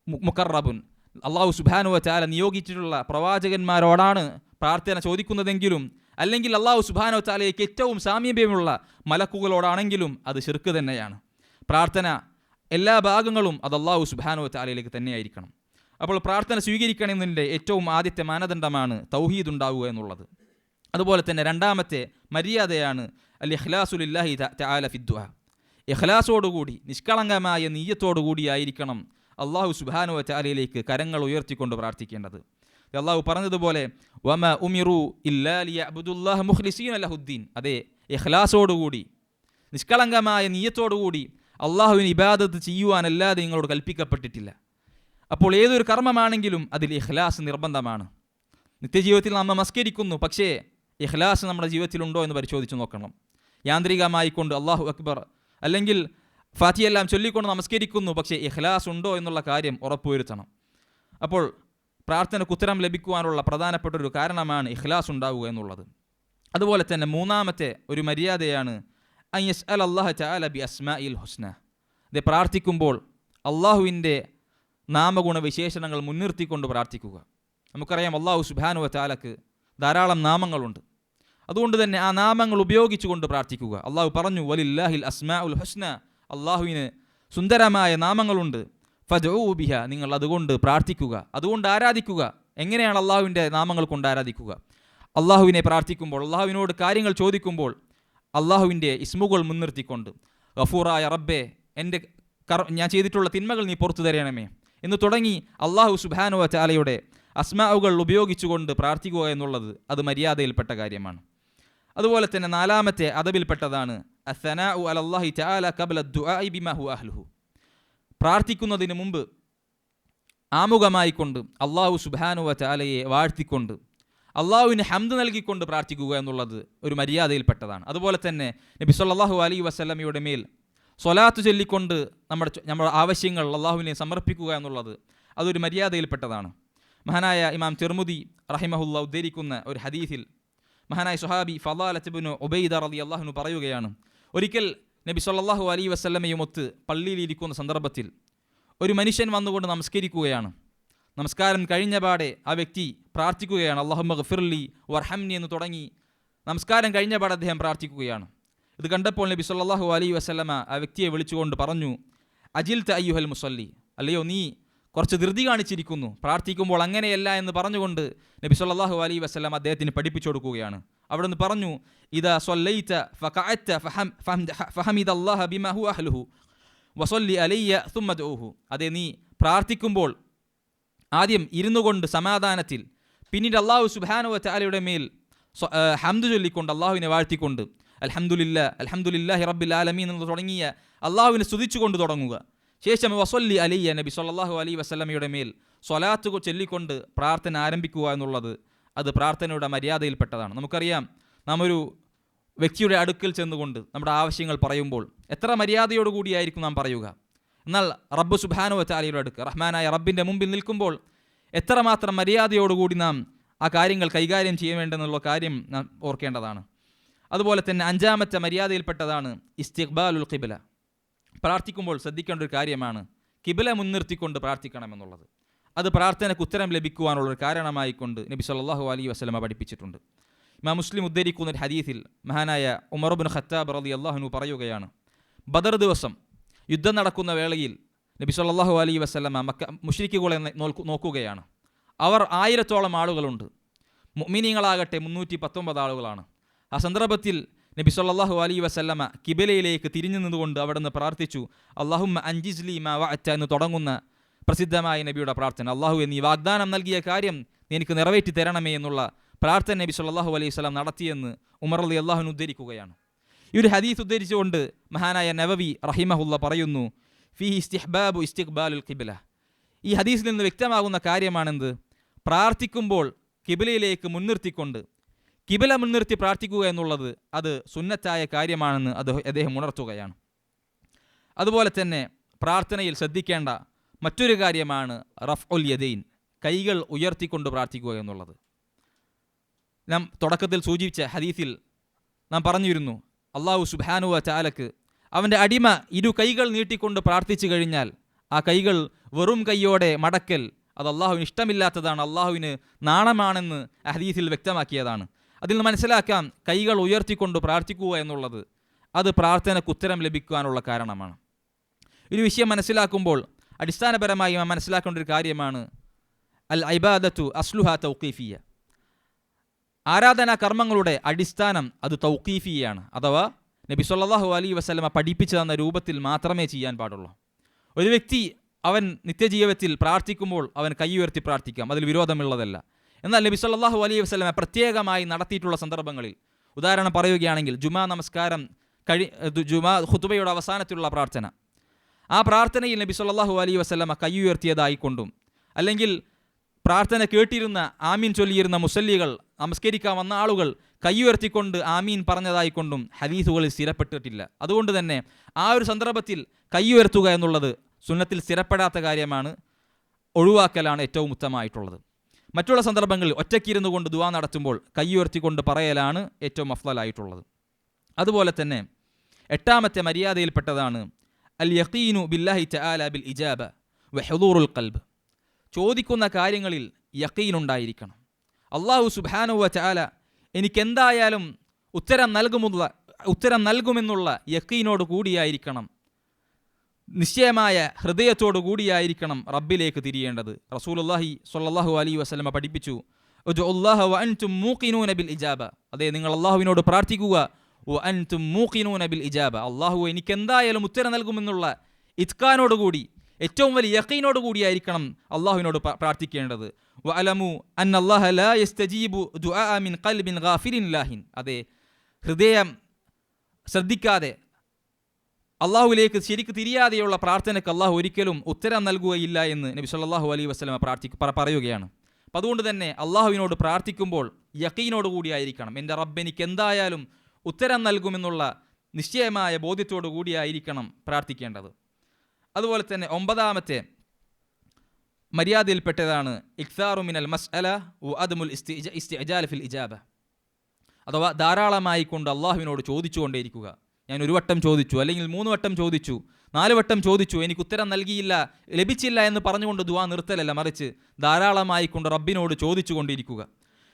മുക്കറബുൻ അള്ളാഹു സുബാനുവ ചാല നിയോഗിച്ചിട്ടുള്ള പ്രവാചകന്മാരോടാണ് പ്രാർത്ഥന ചോദിക്കുന്നതെങ്കിലും അല്ലെങ്കിൽ അള്ളാഹു സുബാനോ ചാലയ്ക്ക് ഏറ്റവും സാമീപ്യമുള്ള മലക്കുകളോടാണെങ്കിലും അത് ഷിർക്ക് തന്നെയാണ്. പ്രാർത്ഥന എല്ലാ ഭാഗങ്ങളും അത് അള്ളാഹു സുബാനോ ചാലയിലേക്ക് തന്നെയായിരിക്കണം. അപ്പോൾ പ്രാർത്ഥന സ്വീകരിക്കണമെന്നതിന്റെ ഏറ്റവും ആദ്യത്തെ മാനദണ്ഡമാണ് തൗഹീദ് ഉണ്ടാവുക എന്നുള്ളത്. അതുപോലെ തന്നെ രണ്ടാമത്തെ മര്യാദയാണ് അൽ ഇഖ്ലാസുലില്ലാഹി തആല ഫിദ്ദുഹ ഇഖ്ലാസോടുകൂടി നിഷ്കളങ്കമായ നീയത്തോടുകൂടിയായിരിക്കണം അള്ളാഹു സുബാനു വച്ചാലയിലേക്ക് കരങ്ങൾ ഉയർത്തിക്കൊണ്ട് പ്രാർത്ഥിക്കേണ്ടത്. അള്ളാഹു പറഞ്ഞതുപോലെ വമ ഉമിറു ഇല്ലാലിയബുദുല്ലാഹ് മുഖ്ലിസീൻ അലഹുദ്ദീൻ അതെ ഇഖ്ലാസോടുകൂടി നിഷ്കളങ്കമായ നീയത്തോടുകൂടി അള്ളാഹുവിന് ഇബാദത്ത് ചെയ്യുവാനല്ലാതെ നിങ്ങളോട് കൽപ്പിക്കപ്പെട്ടിട്ടില്ല. അപ്പോൾ ഏതൊരു കർമ്മമാണെങ്കിലും അതിൽ ഇഖ്ലാസ് നിർബന്ധമാണ്. നിത്യജീവിതത്തിൽ നമ്മൾ നമസ്കരിക്കുന്നു പക്ഷേ ഇഖ്ലാസ് നമ്മുടെ ജീവിതത്തിലുണ്ടോ എന്ന് പരിശോധിച്ച് നോക്കണം. യാന്ത്രികമായി കൊണ്ട് അള്ളാഹു അക്ബർ അല്ലെങ്കിൽ ഫാത്തിയെല്ലാം ചൊല്ലിക്കൊണ്ട് നമസ്കരിക്കുന്നു പക്ഷേ ഇഖ്ലാസ് ഉണ്ടോ എന്നുള്ള കാര്യം ഉറപ്പുവരുത്തണം. അപ്പോൾ പ്രാർത്ഥനയ്ക്ക് ഉത്തരം ലഭിക്കുവാനുള്ള പ്രധാനപ്പെട്ട ഒരു കാരണമാണ് ഇഖ്ലാസ് ഉണ്ടാവുക എന്നുള്ളത്. അതുപോലെ തന്നെ മൂന്നാമത്തെ ഒരു മര്യാദയാണ് അയ്യസ് അൽ അള്ളാഹ് ചാല ബി അസ്മാ ഇൽ ഹുസ്ന. ഇത് പ്രാർത്ഥിക്കുമ്പോൾ അള്ളാഹുവിന്റെ നാമഗുണ വിശേഷണങ്ങൾ മുൻനിർത്തിക്കൊണ്ട് പ്രാർത്ഥിക്കുക. നമുക്കറിയാം അള്ളാഹു സുബാനുവ ചാലക്ക് ധാരാളം നാമങ്ങളുണ്ട്. അതുകൊണ്ട് തന്നെ ആ നാമങ്ങൾ ഉപയോഗിച്ചുകൊണ്ട് പ്രാർത്ഥിക്കുക. അള്ളാഹു പറഞ്ഞു വലില്ലാഹിൽ അസ്മാ ഉൽ ഹസ്ന. അള്ളാഹുവിന് സുന്ദരമായ നാമങ്ങളുണ്ട്. ഫജൂബിഹ നിങ്ങൾ അതുകൊണ്ട് പ്രാർത്ഥിക്കുക. അതുകൊണ്ട് ആരാധിക്കുക. എങ്ങനെയാണ് അള്ളാഹുവിന്റെ നാമങ്ങൾ കൊണ്ട് ആരാധിക്കുക? അള്ളാഹുവിനെ പ്രാർത്ഥിക്കുമ്പോൾ അള്ളാഹുവിനോട് കാര്യങ്ങൾ ചോദിക്കുമ്പോൾ അള്ളാഹുവിന്റെ ഇസ്മുകൾ മുൻനിർത്തിക്കൊണ്ട് ഗഫൂറായ റബ്ബെ എന്റെ കർ ഞാൻ ചെയ്തിട്ടുള്ള തിന്മകൾ നീ പുറത്തു തരണമേ. എന്ന് തുടങ്ങി അള്ളാഹു സുബാനുവ ചാലയുടെ അസ്മാവുകൾ ഉപയോഗിച്ചുകൊണ്ട് പ്രാർത്ഥിക്കുക എന്നുള്ളത് അത് മര്യാദയിൽപ്പെട്ട കാര്യമാണ്. അതുപോലെ തന്നെ നാലാമത്തെ ഉ അലല്ലാഹി കബല പ്രാർത്ഥിക്കുന്നതിന് മുമ്പ് ആമുഖമായി കൊണ്ട് അള്ളാഹു സുബാനുവ ചാലയെ വാഴ്ത്തിക്കൊണ്ട് അള്ളാഹുവിന് ഹംദ് നൽകിക്കൊണ്ട് പ്രാർത്ഥിക്കുക എന്നുള്ളത് ഒരു മര്യാദയിൽപ്പെട്ടതാണ്. അതുപോലെ തന്നെ നബി സല്ലാഹു അലൈഹി വസല്ലമയുടെ മേൽ സ്വലാത്ത് ചൊല്ലിക്കൊണ്ട് നമ്മുടെ നമ്മുടെ ആവശ്യങ്ങൾ അള്ളാഹുവിനെ സമർപ്പിക്കുക എന്നുള്ളത് അതൊരു മര്യാദയിൽപ്പെട്ടതാണ്. മഹാനായ ഇമാം തിർമുദി റഹിമഹുല്ല ഉദ്ധരിക്കുന്ന ഒരു ഹദീസിൽ മഹാനായ സുഹാബി ഫലാലത്തുബിനു ഉബൈദ റലി അള്ളാഹുനു പറയുകയാണ് ഒരിക്കൽ നബി സല്ലല്ലാഹു അലൈഹി വസല്ലമയുമൊത്ത് പള്ളിയിലിരിക്കുന്ന സന്ദർഭത്തിൽ ഒരു മനുഷ്യൻ വന്നുകൊണ്ട് നമസ്കരിക്കുകയാണ്. നമസ്കാരം കഴിഞ്ഞ പാടെ ആ വ്യക്തി പ്രാർത്ഥിക്കുകയാണ് അള്ളാഹു ഗഫിർലി വർഹംനി എന്ന് തുടങ്ങി നമസ്കാരം കഴിഞ്ഞ പാടെ അദ്ദേഹം പ്രാർത്ഥിക്കുകയാണ്. ഇത് കണ്ടപ്പോൾ നബി സല്ലാഹു അലൈഹി വസ്ലമ ആ വ്യക്തിയെ വിളിച്ചുകൊണ്ട് പറഞ്ഞു അജിൽ ത അയ്യുഹൽ മുസല്ലി. അല്ലയോ നീ കുറച്ച് ധൃതി കാണിച്ചിരിക്കുന്നു. പ്രാർത്ഥിക്കുമ്പോൾ അങ്ങനെയല്ല എന്ന് പറഞ്ഞുകൊണ്ട് നബി സല്ലാഹു അലൈ വസ്ലാം അദ്ദേഹത്തിന് പഠിപ്പിച്ചു കൊടുക്കുകയാണ്. അവിടെ നിന്ന് പറഞ്ഞു ഇതാ അതെ നീ പ്രാർത്ഥിക്കുമ്പോൾ ആദ്യം ഇരുന്നു കൊണ്ട് സമാധാനത്തിൽ പിന്നീട് അള്ളാഹു സുബാനുവ ചാലയുടെ മേൽ ഹംദ് ചൊല്ലിക്കൊണ്ട് അള്ളാഹുവിനെ വാഴ്ത്തിക്കൊണ്ട് അലഹമുല്ല അലഹമുല്ലാ റബ്ബിൽ ആലമീൻ എന്ന് തുടങ്ങിയ അള്ളാഹുവിനെ സ്തുതിച്ചുകൊണ്ട് തുടങ്ങുക. ശേഷം വസല്ലി അലിയ നബി സല്ലാഹു അലൈഹി വസ്ലമയുടെ മേൽ സ്വലാത്ത് ചൊല്ലിക്കൊണ്ട് പ്രാർത്ഥന ആരംഭിക്കുക എന്നുള്ളത് അത് പ്രാർത്ഥനയുടെ മര്യാദയിൽപ്പെട്ടതാണ്. നമുക്കറിയാം നാം ഒരു വ്യക്തിയുടെ അടുക്കൽ ചെന്നുകൊണ്ട് നമ്മുടെ ആവശ്യങ്ങൾ പറയുമ്പോൾ എത്ര മര്യാദയോടുകൂടിയായിരിക്കും നാം പറയുക? എന്നാൽ റബ്ബ് സുബാനോ വച്ചാലിയുടെ അടുക്ക് റഹ്മാനായ റബ്ബിന്റെ മുമ്പിൽ നിൽക്കുമ്പോൾ എത്രമാത്രം മര്യാദയോടുകൂടി നാം ആ കാര്യങ്ങൾ കൈകാര്യം ചെയ്യേണ്ടെന്നുള്ള കാര്യം നാം ഓർക്കേണ്ടതാണ്. അതുപോലെ തന്നെ അഞ്ചാമത്തെ മര്യാദയിൽപ്പെട്ടതാണ് ഇസ്തിഖ്ബാലുൽ ഖിബില. പ്രാർത്ഥിക്കുമ്പോൾ ശ്രദ്ധിക്കേണ്ട ഒരു കാര്യമാണ് കിബില മുൻനിർത്തിക്കൊണ്ട് പ്രാർത്ഥിക്കണമെന്നുള്ളത്. അത് പ്രാർത്ഥനയ്ക്ക് ഉത്തരം ലഭിക്കുവാനുള്ള ഒരു കാരണമായിക്കൊണ്ട് നബി സല്ലാഹു അലൈ വസ്ലമ പഠിപ്പിച്ചിട്ടുണ്ട്. ഇമാം മുസ്ലിം ഉദ്ധരിക്കുന്ന ഒരു ഹദീസിൽ മഹാനായ ഉമറുബിൻ ഖത്താബ് റലി അള്ളാഹുനു പറയുകയാണ് ബദർ ദിവസം യുദ്ധം നടക്കുന്ന വേളയിൽ നബി സല്ലാഹു അലൈ വസ്ലമ മക്ക മുഷ്രിക്കുകളെ നോക്കു- നോക്കുകയാണ്. അവർ ആയിരത്തോളം ആളുകളുണ്ട്. മിനിങ്ങളാകട്ടെ മുന്നൂറ്റി പത്തൊമ്പത് ആളുകളാണ്. ആ സന്ദർഭത്തിൽ നബി സല്ലാഹു അലൈഹി വസല്ലമ കിബിലയിലേക്ക് തിരിഞ്ഞു നിന്നുകൊണ്ട് അവിടെ നിന്ന് പ്രാർത്ഥിച്ചു അള്ളാഹുമ്മ അഞ്ചിസ്ലി മാ വഅത്ത എന്ന് തുടങ്ങുന്ന പ്രസിദ്ധമായ നബിയുടെ പ്രാർത്ഥന. അള്ളാഹു എന്നീ വാഗ്ദാനം നൽകിയ കാര്യം എനിക്ക് നിറവേറ്റി തരണമേ എന്നുള്ള പ്രാർത്ഥന നബി സല്ലാഹു അലൈഹി വസല്ലം നടത്തിയെന്ന് ഉമർ അലി അള്ളാഹുവിന് ഉദ്ധരിക്കുകയാണ്. ഈ ഒരു ഹദീസ് ഉദ്ധരിച്ചുകൊണ്ട് മഹാനായ നവവി റഹിമഹുല്ല പറയുന്നു ഫി ഇസ്തിഹ്ബാബു ഇസ്തിഖ്ബാലുൽ കിബില. ഈ ഹദീസിൽ നിന്ന് വ്യക്തമാകുന്ന കാര്യമാണെന്ത്? പ്രാർത്ഥിക്കുമ്പോൾ കിബിലയിലേക്ക് മുൻനിർത്തിക്കൊണ്ട് കിബില മുൻനിർത്തി പ്രാർത്ഥിക്കുക എന്നുള്ളത് അത് സുന്നത്തായ കാര്യമാണെന്ന് അദ്ദേഹം ഉണർത്തുകയാണ്. അതുപോലെ തന്നെ പ്രാർത്ഥനയിൽ ശ്രദ്ധിക്കേണ്ട മറ്റൊരു കാര്യമാണ് റഫ് ഉൽ യദീൻ കൈകൾ ഉയർത്തിക്കൊണ്ട് പ്രാർത്ഥിക്കുക എന്നുള്ളത്. നാം തുടക്കത്തിൽ സൂചിപ്പിച്ച ഹദീസിൽ നാം പറഞ്ഞിരുന്നു അള്ളാഹു സുബാനുവ ചാലക്ക് അവന്റെ അടിമ ഇരു കൈകൾ നീട്ടിക്കൊണ്ട് പ്രാർത്ഥിച്ചു കഴിഞ്ഞാൽ ആ കൈകൾ വെറും കൈയോടെ മടക്കൽ അത് അള്ളാഹുവിന് ഇഷ്ടമില്ലാത്തതാണ് അള്ളാഹുവിന് നാണമാണെന്ന് ഹദീസിൽ വ്യക്തമാക്കിയതാണ്. അതിൽ നിന്ന് മനസ്സിലാക്കാം കൈകൾ ഉയർത്തിക്കൊണ്ട് പ്രാർത്ഥിക്കുക എന്നുള്ളത് അത് പ്രാർത്ഥനയ്ക്ക് ഉത്തരം ലഭിക്കുവാനുള്ള കാരണമാണ്. ഒരു വിഷയം മനസ്സിലാക്കുമ്പോൾ അടിസ്ഥാനപരമായി മനസ്സിലാക്കേണ്ട ഒരു കാര്യമാണ് അൽ ഐബാദത്തു അസ്ലുഹ തൗക്കീഫിയ ആരാധനാ കർമ്മങ്ങളുടെ അടിസ്ഥാനം അത് തൗക്കീഫിയാണ് അഥവാ നബി സല്ലല്ലാഹു അലൈഹി വസല്ലമ പഠിപ്പിച്ചു തന്ന രൂപത്തിൽ മാത്രമേ ചെയ്യാൻ പാടുള്ളൂ. ഒരു വ്യക്തി അവൻ നിത്യജീവിതത്തിൽ പ്രാർത്ഥിക്കുമ്പോൾ അവൻ കൈ ഉയർത്തി പ്രാർത്ഥിക്കാം. അതിൽ വിരോധമുള്ളതല്ല. എന്നാൽ നബി സല്ലാഹു അലൈഹി വസ്ലമെ പ്രത്യേകമായി നടത്തിയിട്ടുള്ള സന്ദർഭങ്ങളിൽ ഉദാഹരണം പറയുകയാണെങ്കിൽ ജുമാ നമസ്കാരം കഴി ജുമാ ഹുതുബയുടെ അവസാനത്തിലുള്ള പ്രാർത്ഥന. ആ പ്രാർത്ഥനയിൽ നബി സല്ലാഹു അലൈഹി വസ്ലമ കൈ ഉയർത്തിയതായിക്കൊണ്ടും അല്ലെങ്കിൽ പ്രാർത്ഥന കേട്ടിരുന്ന ആമീൻ ചൊല്ലിയിരുന്ന മുസല്ലികൾ നമസ്കരിക്കാൻ വന്ന ആളുകൾ കൈയുയർത്തിക്കൊണ്ട് ആമീൻ പറഞ്ഞതായിക്കൊണ്ടും ഹദീസുകളിൽ സ്ഥിരപ്പെട്ടിട്ടില്ല. അതുകൊണ്ട് തന്നെ ആ ഒരു സന്ദർഭത്തിൽ കൈയുയർത്തുക എന്നുള്ളത് സുന്നത്തിൽ സ്ഥിരപ്പെടാത്ത കാര്യമാണ് ഒഴിവാക്കലാണ് ഏറ്റവും ഉത്തമമായിട്ടുള്ളത്. മറ്റുള്ള സന്ദർഭങ്ങളിൽ ഒറ്റയ്ക്കിരുന്നു കൊണ്ട് ദുവാ നടത്തുമ്പോൾ കൈയുയർത്തിക്കൊണ്ട് പറയലാണ് ഏറ്റവും അഫ്ലായിട്ടുള്ളത് അതുപോലെ തന്നെ എട്ടാമത്തെ മര്യാദയിൽപ്പെട്ടതാണ് അൽ യഖീനു ബില്ലാഹി തആല ബിൽ ഇജാബ വെഹദൂറുൽ കൽബ് ചോദിക്കുന്ന കാര്യങ്ങളിൽ യക്കീനുണ്ടായിരിക്കണം അള്ളാഹു സുബാനുവ ചാല എനിക്കെന്തായാലും ഉത്തരം നൽകുമുള്ള ഉത്തരം നൽകുമെന്നുള്ള യക്കീനോട് കൂടിയായിരിക്കണം നിശ്ചയമായ ഹൃദയത്തോടു കൂടിയായിരിക്കണം റബ്ബിലേക്ക് തിരിയേണ്ടത്. റസൂലുള്ളാഹി സ്വല്ലല്ലാഹു അലി വസ്ലമ പഠിപ്പിച്ചു ബിൽ ഇജാബ. അതെ നിങ്ങൾ അള്ളാഹുവിനോട് പ്രാർത്ഥിക്കുക ബിൽ ഇജാബ. അള്ളാഹു എനിക്കെന്തായാലും ഉത്തരം നൽകുമെന്നുള്ള ഇത്കാനോടുകൂടി ഏറ്റവും വലിയ യക്കീനോട് കൂടിയായിരിക്കണം അള്ളാഹുവിനോട് പ്രാർത്ഥിക്കേണ്ടത്. പ്രാർത്ഥിക്കേണ്ടത് അലമു അൻ അള്ളാഹു ദുആ മിൻ ഖൽബിൻ ഗാഫിലിൻ ലാഹിൻ. അതെ ഹൃദയം ശ്രദ്ധിക്കാതെ അള്ളാഹുവിലേക്ക് ശരിക്ക് തിരിയാതെയുള്ള പ്രാർത്ഥനയ്ക്ക് അള്ളാഹു ഒരിക്കലും ഉത്തരം നൽകുകയില്ല എന്ന് നബി സല്ലാഹു അലൈഹി വസ്ലമ പ്രാർത്ഥി പറയുകയാണ്. അപ്പം അതുകൊണ്ട് തന്നെ അള്ളാഹുവിനോട് പ്രാർത്ഥിക്കുമ്പോൾ യക്കീനോട് കൂടിയായിരിക്കണം എന്റെ റബ്ബ് എനിക്ക് എന്തായാലും ഉത്തരം നൽകുമെന്നുള്ള നിശ്ചയമായ ബോധ്യത്തോടു കൂടിയായിരിക്കണം പ്രാർത്ഥിക്കേണ്ടത്. അതുപോലെ തന്നെ ഒമ്പതാമത്തെ മര്യാദയിൽപ്പെട്ടതാണ് ഇഖ്താറു മിനൽ മസ്അല വ അദ്മുൽ ഇസ്തിജ ഇസ്തി ഫിൽ ഇജാബ. അഥവാ ധാരാളമായി കൊണ്ട് അള്ളാഹുവിനോട് ചോദിച്ചുകൊണ്ടേയിരിക്കുക. ഞാൻ ഒരു വട്ടം ചോദിച്ചു അല്ലെങ്കിൽ മൂന്ന് വട്ടം ചോദിച്ചു നാല് വട്ടം ചോദിച്ചു എനിക്ക് ഉത്തരം നൽകിയില്ല ലഭിച്ചില്ല എന്ന് പറഞ്ഞുകൊണ്ട് ദുവാ നിർത്തലല്ല മറിച്ച് ധാരാളമായി കൊണ്ട് റബ്ബിനോട് ചോദിച്ചുകൊണ്ടിരിക്കുക.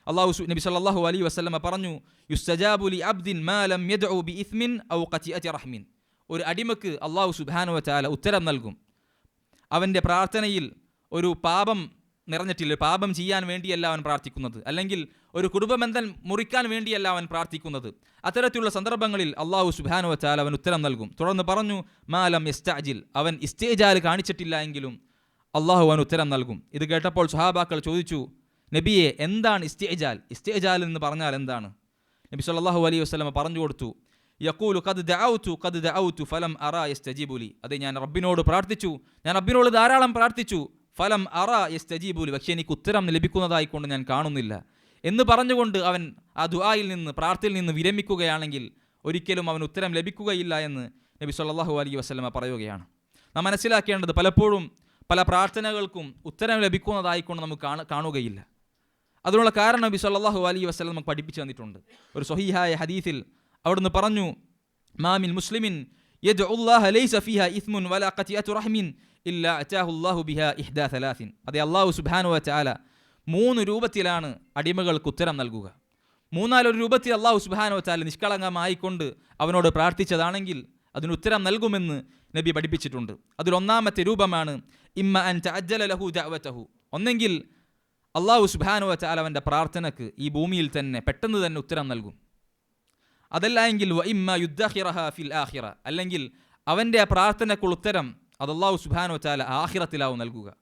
അള്ളാഹു സു- നബി സല്ലല്ലാഹു അലൈഹി വസ്ലമ പറഞ്ഞു യുസ്സജാബുലി അബ്ദിൻ മാ ലം യദ്ഉ ബി ഇസ്മിൻ ഔ ഖതിഅതി റഹ്മിൻ. ഒരു അടിമക്ക് അള്ളാഹു സുബാനുവച്ചാല ഉത്തരം നൽകും. അവന്റെ പ്രാർത്ഥനയിൽ ഒരു പാപം നിറഞ്ഞിട്ടില്ല. പാപം ചെയ്യാൻ വേണ്ടിയല്ല അവൻ പ്രാർത്ഥിക്കുന്നത്. അല്ലെങ്കിൽ ഒരു കുടുംബബന്ധൻ മുറിക്കാൻ വേണ്ടിയല്ല അവൻ പ്രാർത്ഥിക്കുന്നത്. അത്തരത്തിലുള്ള സന്ദർഭങ്ങളിൽ അള്ളാഹു സുബാനു വച്ചാൽ അവൻ ഉത്തരം നൽകും. തുടർന്ന് പറഞ്ഞു മാലം എസ്റ്റാജിൽ അവൻ ഇസ്റ്റേജാൽ കാണിച്ചിട്ടില്ല എങ്കിലും അള്ളാഹു അവൻ ഉത്തരം നൽകും. ഇത് കേട്ടപ്പോൾ സുഹാബാക്കൾ ചോദിച്ചു നബിയെ എന്താണ് ഇസ്റ്റേജാൽ ഇസ്റ്റേജാൽ എന്ന് പറഞ്ഞാൽ എന്താണ്? നബി സല്ലാഹു അലൈഹി വസ്ലമ പറഞ്ഞു കൊടുത്തു യക്കൂലു കത് ദു കത് ദു ഫലം അറ എസ് തജീബുലി അതെ ഞാൻ റബ്ബിനോട് പ്രാർത്ഥിച്ചു. ഞാൻ റബ്ബിനോട് ധാരാളം പ്രാർത്ഥിച്ചു. ഫലം അറ യസ്തജീബുലി പക്ഷേ എനിക്ക് ഉത്തരം ലഭിക്കുന്നതായിക്കൊണ്ട് ഞാൻ കാണുന്നില്ല. എന്ന് പറഞ്ഞുകൊണ്ട് അവൻ ആ ദുആയിൽ നിന്ന് പ്രാർത്ഥനയിൽ നിന്ന് വിരമിക്കുകയാണെങ്കിൽ ഒരിക്കലും അവൻ ഉത്തരം ലഭിക്കുകയില്ല എന്ന് നബി സല്ലല്ലാഹു അലൈഹി വസല്ലമ പറയുകയാണ്. നാം മനസ്സിലാക്കേണ്ടത് പലപ്പോഴും പല പ്രാർത്ഥനകൾക്കും ഉത്തരം ലഭിക്കുന്നതായിക്കൊണ്ട് നമുക്ക് കാണ കാണുകയില്ല. അതിനുള്ള കാരണം നബി സല്ലല്ലാഹു അലൈഹി വസ്ലം നമുക്ക് പഠിപ്പിച്ചു തന്നിട്ടുണ്ട്. ഒരു സ്വഹീഹായ ഹദീസിൽ അവിടുന്ന് പറഞ്ഞു മാമിൻ മുസ്ലിമിൻ യദ്ഉല്ലാഹ ലൈസ ഫീഹാ ഇസ്മുൻ വലാ ഖതിയതു റഹ്മിൻ ഇല്ലാ അച്ചാഹുല്ലാഹു ബിഹ ഇഹ്ദാ സലാസിൻ. അതെ അള്ളാഹു സുബാനു വതആല മൂന്ന് രൂപത്തിലാണ് അടിമകൾക്ക് ഉത്തരം നൽകുക. മൂന്നാലൊരു രൂപത്തിൽ അള്ളാഹു സുബാനു വതആല നിഷ്കളങ്കമായിക്കൊണ്ട് അവനോട് പ്രാർത്ഥിച്ചതാണെങ്കിൽ അതിന് ഉത്തരം നൽകുമെന്ന് നബി പഠിപ്പിച്ചിട്ടുണ്ട്. അതിലൊന്നാമത്തെ രൂപമാണ് ഇമ്മ അൻ തഅജ്ജല ലഹു ഒന്നെങ്കിൽ അള്ളാഹു സുബാനു വച്ചാൽ അവന്റെ പ്രാർത്ഥനക്ക് ഈ ഭൂമിയിൽ തന്നെ പെട്ടെന്ന് തന്നെ ഉത്തരം നൽകും. അതല്ല എങ്കിൽ വ ഇമ്മ യുദ്ധഹിറഹ ഫിൽ ആഹിറ അല്ലെങ്കിൽ അവന്റെ ആ പ്രാർത്ഥനക്കുള്ള ഉത്തരം അത് അള്ളാഹു സുബാനോ ചാല ആഹിറത്തിലാവും നൽകുക.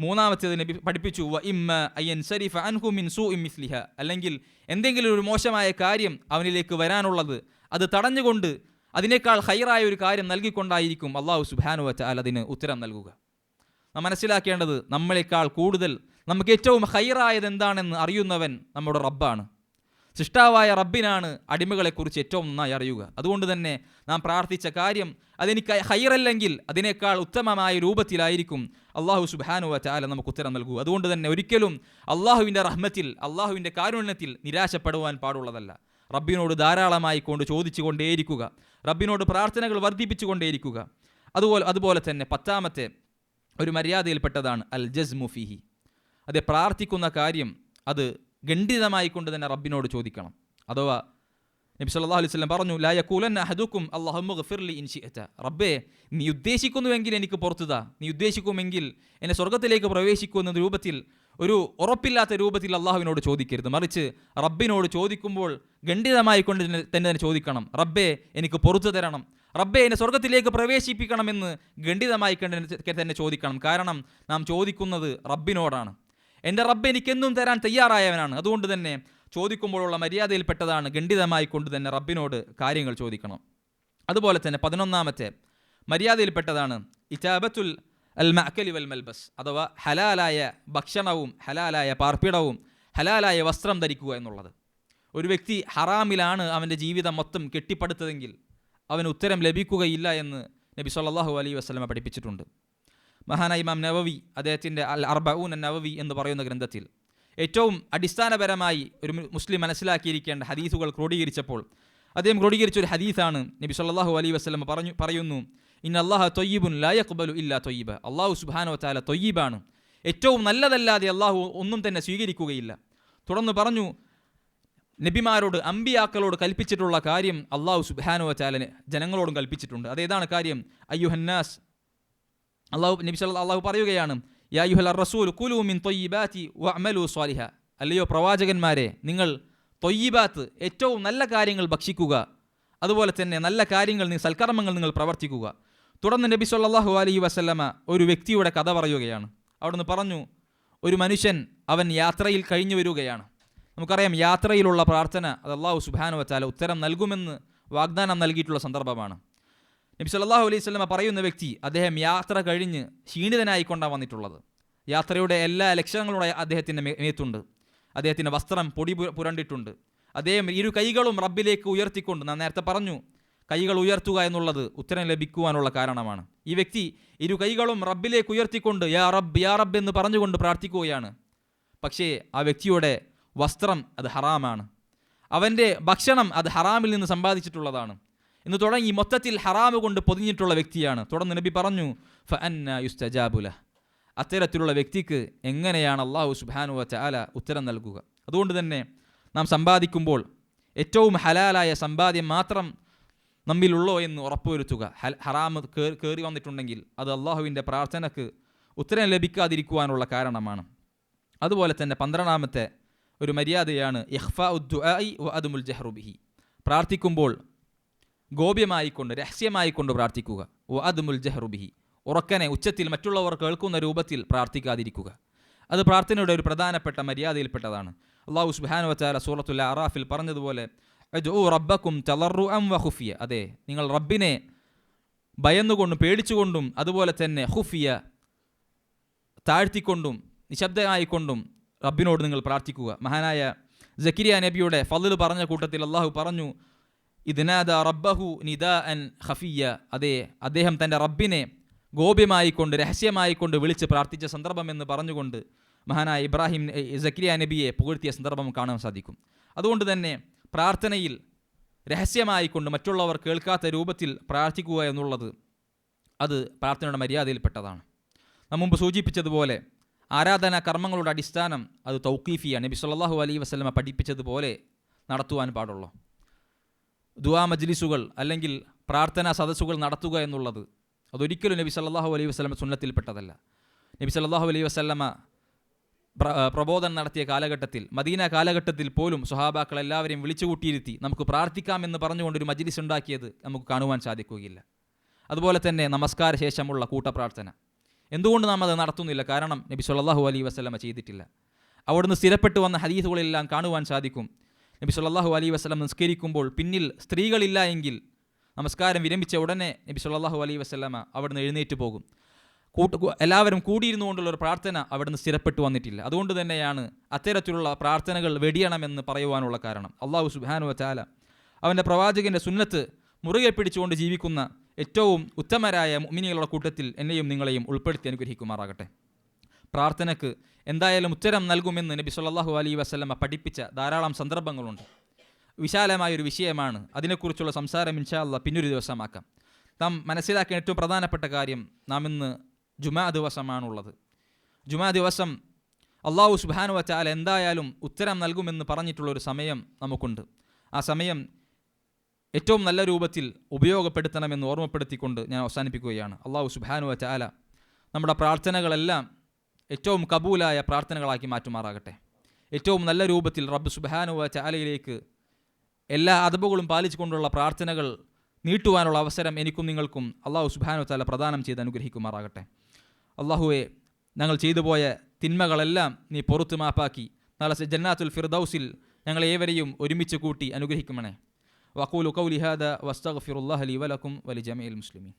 മൂന്നാമത്തേത് നബി പഠിപ്പിച്ചു വ ഇമ്മ അയ്യൻ ഷരീഫ് അൻഹു മിൻ സൂ മിസ്ലിഹ. അല്ലെങ്കിൽ എന്തെങ്കിലും ഒരു മോശമായ കാര്യം അവനിലേക്ക് വരാനുള്ളത് അത് തടഞ്ഞുകൊണ്ട് അതിനേക്കാൾ ഹൈറായ ഒരു കാര്യം നൽകിക്കൊണ്ടായിരിക്കും അള്ളാഹു സുബാനു വച്ചാൽ അതിന് ഉത്തരം നൽകുക. നാം മനസ്സിലാക്കേണ്ടത് നമ്മളെക്കാൾ കൂടുതൽ നമുക്ക് ഏറ്റവും ഹൈറായത് എന്താണെന്ന് അറിയുന്നവൻ നമ്മുടെ റബ്ബാണ്. സൃഷ്ടാവായ റബ്ബിനാണ് അടിമകളെക്കുറിച്ച് ഏറ്റവും നന്നായി അറിയുക. അതുകൊണ്ട് തന്നെ നാം പ്രാർത്ഥിച്ച കാര്യം അതെനിക്ക് ഹൈറല്ലെങ്കിൽ അതിനേക്കാൾ ഉത്തമമായ രൂപത്തിലായിരിക്കും. അള്ളാഹു സുബാനു വച്ചാല നമുക്ക് ഉത്തരം നൽകൂ. അതുകൊണ്ട് തന്നെ ഒരിക്കലും അള്ളാഹുവിന്റെ റഹ്മത്തിൽ അള്ളാഹുവിന്റെ കാരുണ്യത്തിൽ നിരാശപ്പെടുവാൻ പാടുള്ളതല്ല. റബ്ബിനോട് ധാരാളമായി കൊണ്ട് ചോദിച്ചു കൊണ്ടേയിരിക്കുക റബ്ബിനോട് പ്രാർത്ഥനകൾ വർദ്ധിപ്പിച്ചുകൊണ്ടേയിരിക്കുക. അതുപോലെ അതുപോലെ തന്നെ പത്താമത്തെ ഒരു മര്യാദയിൽപ്പെട്ടതാണ് അൽ ജസ് മുഫിഹി അതെ പ്രാർത്ഥിക്കുന്ന കാര്യം അത് ഖണ്ഡിതമായി കൊണ്ട് തന്നെ റബ്ബിനോട് ചോദിക്കണം. അഥവാ നബി സല്ലല്ലാഹു അലൈഹി വസല്ലം പറഞ്ഞു ലാ യഖൂലന്ന അഹദുക്കും അല്ലാഹുമ്മ ഗഫിർലി ഇൻ ശിഅത. റബ്ബേ നീ ഉദ്ദേശിക്കുന്നുവെങ്കിൽ എനിക്ക് പുറത്തുതാ. നീ ഉദ്ദേശിക്കുമെങ്കിൽ എന്നെ സ്വർഗത്തിലേക്ക് പ്രവേശിക്കുമെന്ന രൂപത്തിൽ ഒരു ഉറപ്പില്ലാത്ത രൂപത്തിൽ അള്ളാഹുവിനോട് ചോദിക്കരുത്. മറിച്ച് റബ്ബിനോട് ചോദിക്കുമ്പോൾ ഖണ്ഡിതമായി കൊണ്ട് തന്നെ തന്നെ തന്നെ ചോദിക്കണം. റബ്ബേ എനിക്ക് പുറത്തു തരണം. റബ്ബെ എന്നെ സ്വർഗത്തിലേക്ക് പ്രവേശിപ്പിക്കണമെന്ന് ഖണ്ഡിതമായി കണ്ട് തന്നെ ചോദിക്കണം. കാരണം നാം ചോദിക്കുന്നത് റബ്ബിനോടാണ്. എന്റെ റബ്ബ് എനിക്കെന്നും തരാൻ തയ്യാറായവനാണ്. അതുകൊണ്ട് തന്നെ ചോദിക്കുമ്പോഴുള്ള മര്യാദയിൽപ്പെട്ടതാണ് ഖണ്ഡിതമായി കൊണ്ട് തന്നെ റബ്ബിനോട് കാര്യങ്ങൾ ചോദിക്കണം. അതുപോലെ തന്നെ പതിനൊന്നാമത്തെ മര്യാദയിൽപ്പെട്ടതാണ് ഇറ്റാബത്തുൽ അൽ മഅക്കലി വൽ മൽബസ് അഥവാ ഹലാലായ ഭക്ഷണവും ഹലാലായ പാർപ്പിടവും ഹലാലായ വസ്ത്രം ധരിക്കുക എന്നുള്ളത്. ഒരു വ്യക്തി ഹറാമിലാണ് അവന്റെ ജീവിതം മൊത്തം കെട്ടിപ്പടുത്തതെങ്കിൽ അവന് ഉത്തരം ലഭിക്കുകയില്ല എന്ന് നബി സല്ലാഹു അലൈ വസ്ലമ പഠിപ്പിച്ചിട്ടുണ്ട്. മഹാനായ ഇമാം നവവി അദ്ദേഹത്തിന്റെ അൽ അർബഊൻ നവവി എന്ന് പറയുന്ന ഗ്രന്ഥത്തിൽ. ഏറ്റവും അടിസ്ഥാനപരമായി ഒരു മുസ്ലിം മനസ്സിലാക്കിയിരിക്കേണ്ട ഹദീസുകൾ ക്രോഡീകരിച്ചപ്പോൾ അദ്ദേഹം ക്രോഡീകരിച്ച ഒരു ഹദീസാണ് നബി സല്ലാഹു അലൈ വസ്ലം പറഞ്ഞു പറയുന്നു ഇൻ അള്ളാഹ തൊയ്യബുൻ ലായക്ബലു ഇല്ല തൊയ്യബ്. അള്ളാഹു സുബാനോ താല തൊയ്യബാണ്. ഏറ്റവും നല്ലതല്ലാതെ അള്ളാഹു ഒന്നും തന്നെ സ്വീകരിക്കുകയില്ല. തുടർന്ന് പറഞ്ഞു നബിമാരോട് അമ്പിയാക്കളോട് കൽപ്പിച്ചിട്ടുള്ള കാര്യം അള്ളാഹു സുബാനോ വച്ചാലന് ജനങ്ങളോടും കൽപ്പിച്ചിട്ടുണ്ട്. അതേതാണ് കാര്യം? അയ്യുഹന്നാസ് അള്ളാഹു നബി സല്ല അള്ളാഹു പറയുകയാണ് യാ റസൂൽ കുലു മിൻ തൊയ്യിബാത്തി വ സ്വാലിഹ. അല്ലയോ പ്രവാചകന്മാരെ നിങ്ങൾ തൊയ്യിബാത്ത് ഏറ്റവും നല്ല കാര്യങ്ങൾ ഭക്ഷിക്കുക. അതുപോലെ തന്നെ നല്ല കാര്യങ്ങൾ സൽക്കർമ്മങ്ങൾ നിങ്ങൾ പ്രവർത്തിക്കുക. തുടർന്ന് നബി സല്ലാഹു അലൈഹി വസല്ലമ ഒരു വ്യക്തിയുടെ കഥ പറയുകയാണ്. അവിടുന്ന് പറഞ്ഞു ഒരു മനുഷ്യൻ അവൻ യാത്രയിൽ കഴിഞ്ഞു വരികയാണ്. നമുക്കറിയാം യാത്രയിലുള്ള പ്രാർത്ഥന അത് അള്ളാഹു സുബാനുവച്ചാൽ ഉത്തരം നൽകുമെന്ന് വാഗ്ദാനം നൽകിയിട്ടുള്ള സന്ദർഭമാണ്. നബി സല്ലല്ലാഹു അലൈഹി സ്വലമ പറയുന്ന വ്യക്തി അദ്ദേഹം യാത്ര കഴിഞ്ഞ് ക്ഷീണിതനായിക്കൊണ്ടാണ് വന്നിട്ടുള്ളത്. യാത്രയുടെ എല്ലാ ലക്ഷണങ്ങളോടെ അദ്ദേഹത്തിന്റെ മേത്തുണ്ട്. അദ്ദേഹത്തിന്റെ വസ്ത്രം പൊടി പുരണ്ടിട്ടുണ്ട്. അദ്ദേഹം ഇരു കൈകളും റബ്ബിലേക്ക് ഉയർത്തിക്കൊണ്ട് ഞാൻ നേരത്തെ പറഞ്ഞു കൈകൾ ഉയർത്തുക എന്നുള്ളത് ഉത്തരം ലഭിക്കുവാനുള്ള കാരണമാണ്. ഈ വ്യക്തി ഇരു കൈകളും റബ്ബിലേക്ക് ഉയർത്തിക്കൊണ്ട് യാ റബ്ബ് യാ റബ്ബ് എന്ന് പറഞ്ഞുകൊണ്ട് പ്രാർത്ഥിക്കുകയാണ്. പക്ഷേ ആ വ്യക്തിയുടെ വസ്ത്രം അത് ഹറാമാണ്. അവന്റെ ഭക്ഷണം അത് ഹറാമിൽ നിന്ന് സമ്പാദിച്ചിട്ടുള്ളതാണ്. എന്ന് തുടങ്ങി മൊത്തത്തിൽ ഹറാമ് കൊണ്ട് പൊതിഞ്ഞിട്ടുള്ള വ്യക്തിയാണ്. തുടർന്ന് നബി പറഞ്ഞു ഫ അന്ന യുസ്തജാബുല അത്തരത്തിലുള്ള വ്യക്തിക്ക് എങ്ങനെയാണ് അള്ളാഹു സുബാനു ചാല ഉത്തരം നൽകുക? അതുകൊണ്ട് തന്നെ നാം സമ്പാദിക്കുമ്പോൾ ഏറ്റവും ഹലാലായ സമ്പാദ്യം മാത്രം നമ്മിലുള്ളോ എന്ന് ഉറപ്പുവരുത്തുക. ഹറാമ് കയറി വന്നിട്ടുണ്ടെങ്കിൽ അത് അള്ളാഹുവിന്റെ പ്രാർത്ഥനക്ക് ഉത്തരം ലഭിക്കാതിരിക്കുവാനുള്ള കാരണമാണ്. അതുപോലെ തന്നെ പന്ത്രണ്ടാമത്തെ ഒരു മര്യാദയാണ് ഇഹ്ഫാ ഉദ്ദുആഇ വ അദ്മുൽ ജഹ്റുബിഹി പ്രാർത്ഥിക്കുമ്പോൾ ഗോപ്യമായിക്കൊണ്ട് രഹസ്യമായിക്കൊണ്ട് പ്രാർത്ഥിക്കുക. വ അദ്മുൽ ജഹ്റുബിഹി ഉറക്കനെ ഉച്ചത്തിൽ മറ്റുള്ളവർ കേൾക്കുന്ന രൂപത്തിൽ പ്രാർത്ഥിക്കാതിരിക്കുക. അത് പ്രാർത്ഥനയുടെ ഒരു പ്രധാനപ്പെട്ട മര്യാദയിൽപ്പെട്ടതാണ്. അള്ളാഹു സുബാൻ വച്ചാല സൂറത്തുൽ അറാഫിൽ പറഞ്ഞതുപോലെ റബ്ബക്കും ചലറു വ വഹുഫിയ അതെ നിങ്ങൾ റബ്ബിനെ ഭയന്നുകൊണ്ടും പേടിച്ചുകൊണ്ടും അതുപോലെ തന്നെ ഹുഫിയ താഴ്ത്തിക്കൊണ്ടും നിശബ്ദമായിക്കൊണ്ടും റബ്ബിനോട് നിങ്ങൾ പ്രാർത്ഥിക്കുക. മഹാനായ ജക്കിരിയ നബിയുടെ ഫضൽ പറഞ്ഞ കൂട്ടത്തിൽ അള്ളാഹു പറഞ്ഞു ഇതിനാദ റബ്ബഹു നിദാ അൻ ഖഫിയ അതെ അദ്ദേഹം തന്റെ റബ്ബിനെ ഗോപ്യമായിക്കൊണ്ട് രഹസ്യമായിക്കൊണ്ട് വിളിച്ച് പ്രാർത്ഥിച്ച സന്ദർഭം എന്ന് പറഞ്ഞുകൊണ്ട് മഹാനായ ഇബ്രാഹിം സക്രിയ നബിയെ പുകഴ്ത്തിയ സന്ദർഭം കാണാൻ സാധിക്കും. അതുകൊണ്ട് തന്നെ പ്രാർത്ഥനയിൽ രഹസ്യമായിക്കൊണ്ട് മറ്റുള്ളവർ കേൾക്കാത്ത രൂപത്തിൽ പ്രാർത്ഥിക്കുക എന്നുള്ളത് അത് പ്രാർത്ഥനയുടെ മര്യാദയിൽപ്പെട്ടതാണ്. നാം മുമ്പ് സൂചിപ്പിച്ചതുപോലെ ആരാധനാ കർമ്മങ്ങളുടെ അടിസ്ഥാനം അത് തൗക്കീഫിയാണ് നബി സല്ലാഹു അലൈ വസ്ലമ പഠിപ്പിച്ചതുപോലെ നടത്തുവാൻ പാടുള്ളൂ. ദുആ മജ്ലിസുകൾ അല്ലെങ്കിൽ പ്രാർത്ഥനാ സദസ്സുകൾ നടത്തുക എന്നുള്ളത് അതൊരിക്കലും നബി സല്ലാഹു അലൈഹി വസ്ലമ സുന്നത്തിൽപ്പെട്ടതല്ല. നബി സല്ലാഹു അലൈഹി വസല്ലമ പ്ര- പ്രബോധനം നടത്തിയ കാലഘട്ടത്തിൽ മദീന കാലഘട്ടത്തിൽ പോലും സുഹാബാക്കൾ എല്ലാവരെയും വിളിച്ചുകൂട്ടിയിരുത്തി നമുക്ക് പ്രാർത്ഥിക്കാമെന്ന് പറഞ്ഞുകൊണ്ട് ഒരു മജ്ലിസ് ഉണ്ടാക്കിയത് നമുക്ക് കാണുവാൻ സാധിക്കുകയില്ല. അതുപോലെ തന്നെ നമസ്കാര ശേഷമുള്ള കൂട്ടപ്രാർത്ഥന. എന്തുകൊണ്ട് നാം അത് നടത്തുന്നില്ല? കാരണം നബി സല്ലാഹു അലൈഹി വസ്ലമ ചെയ്തിട്ടില്ല. അവിടുന്ന് സ്ഥിരപ്പെട്ടു വന്ന ഹദീസുകളെല്ലാം കാണുവാൻ സാധിക്കും. നബി സല്ലല്ലാഹു അലൈ വസ്ലം നിസ്കരിക്കുമ്പോൾ പിന്നിൽ സ്ത്രീകളില്ല എങ്കിൽ നമസ്കാരം വിരമിച്ച ഉടനെ നബി സല്ലല്ലാഹു അലൈഹി വസല്ലമ അവിടുന്ന് എഴുന്നേറ്റ് പോകും. കൂട്ട് എല്ലാവരും കൂടിയിരുന്നു കൊണ്ടുള്ള ഒരു പ്രാർത്ഥന അവിടുന്ന് സ്ഥിരപ്പെട്ടു വന്നിട്ടില്ല. അതുകൊണ്ട് തന്നെയാണ് അത്തരത്തിലുള്ള പ്രാർത്ഥനകൾ വെടിയണമെന്ന് പറയുവാനുള്ള കാരണം. അള്ളാഹു സുബാനു വച്ചാല അവന്റെ പ്രവാചകന്റെ സുന്നത്ത് മുറുകെ പിടിച്ചുകൊണ്ട് ജീവിക്കുന്ന ഏറ്റവും ഉത്തമരായ മിനികളുടെ കൂട്ടത്തിൽ എന്നെയും നിങ്ങളെയും ഉൾപ്പെടുത്തി അനുഗ്രഹിക്കുമാറാകട്ടെ. പ്രാർത്ഥനയ്ക്ക് എന്തായാലും ഉത്തരം നൽകുമെന്ന് നബി സല്ലല്ലാഹു അലൈ വസല്ലമ പഠിപ്പിച്ച ധാരാളം സന്ദർഭങ്ങളുണ്ട്. വിശാലമായൊരു വിഷയമാണ്. അതിനെക്കുറിച്ചുള്ള സംസാരം ഇൻഷാ അല്ലാ പിന്നൊരു ദിവസമാക്കാം. നാം മനസ്സിലാക്കിയ ഏറ്റവും പ്രധാനപ്പെട്ട കാര്യം നാം ഇന്ന് ജുമാ ദിവസമാണുള്ളത്. ജുമാ ദിവസം അള്ളാഹു സുബാനു വച്ചാൽ എന്തായാലും ഉത്തരം നൽകുമെന്ന് പറഞ്ഞിട്ടുള്ള ഒരു സമയം നമുക്കുണ്ട്. ആ സമയം ഏറ്റവും നല്ല രൂപത്തിൽ ഉപയോഗപ്പെടുത്തണമെന്ന് ഓർമ്മപ്പെടുത്തിക്കൊണ്ട് ഞാൻ അവസാനിപ്പിക്കുകയാണ്. അള്ളാഹു സുബാനു വച്ചാല നമ്മുടെ പ്രാർത്ഥനകളെല്ലാം ഏറ്റവും കബൂലായ പ്രാർത്ഥനകളാക്കി മാറ്റുമാറാകട്ടെ. ഏറ്റവും നല്ല രൂപത്തിൽ റബ്ബ് സുബാനു ചാലയിലേക്ക് എല്ലാ അതബുകളും പാലിച്ചുകൊണ്ടുള്ള പ്രാർത്ഥനകൾ നീട്ടുവാനുള്ള അവസരം എനിക്കും നിങ്ങൾക്കും അള്ളാഹു സുബാനു താല പ്രദാനം ചെയ്ത് അനുഗ്രഹിക്കുമാറാകട്ടെ. അള്ളാഹുവെ ഞങ്ങൾ ചെയ്തു പോയ തിന്മകളെല്ലാം നീ പുറത്തു മാപ്പാക്കി. നാളെ ജന്നാത്തുൽ ഫിർദൌസിൽ ഞങ്ങളെ ഏവരെയും ഒരുമിച്ച് കൂട്ടി അനുഗ്രഹിക്കുമണേ. വക്കൂൽ വസ്തഖ് വസ്തഗ്ഫിറുല്ലാഹ ലി വലക്കും വലി ജമീൽ മുസ്ലിമീൻ.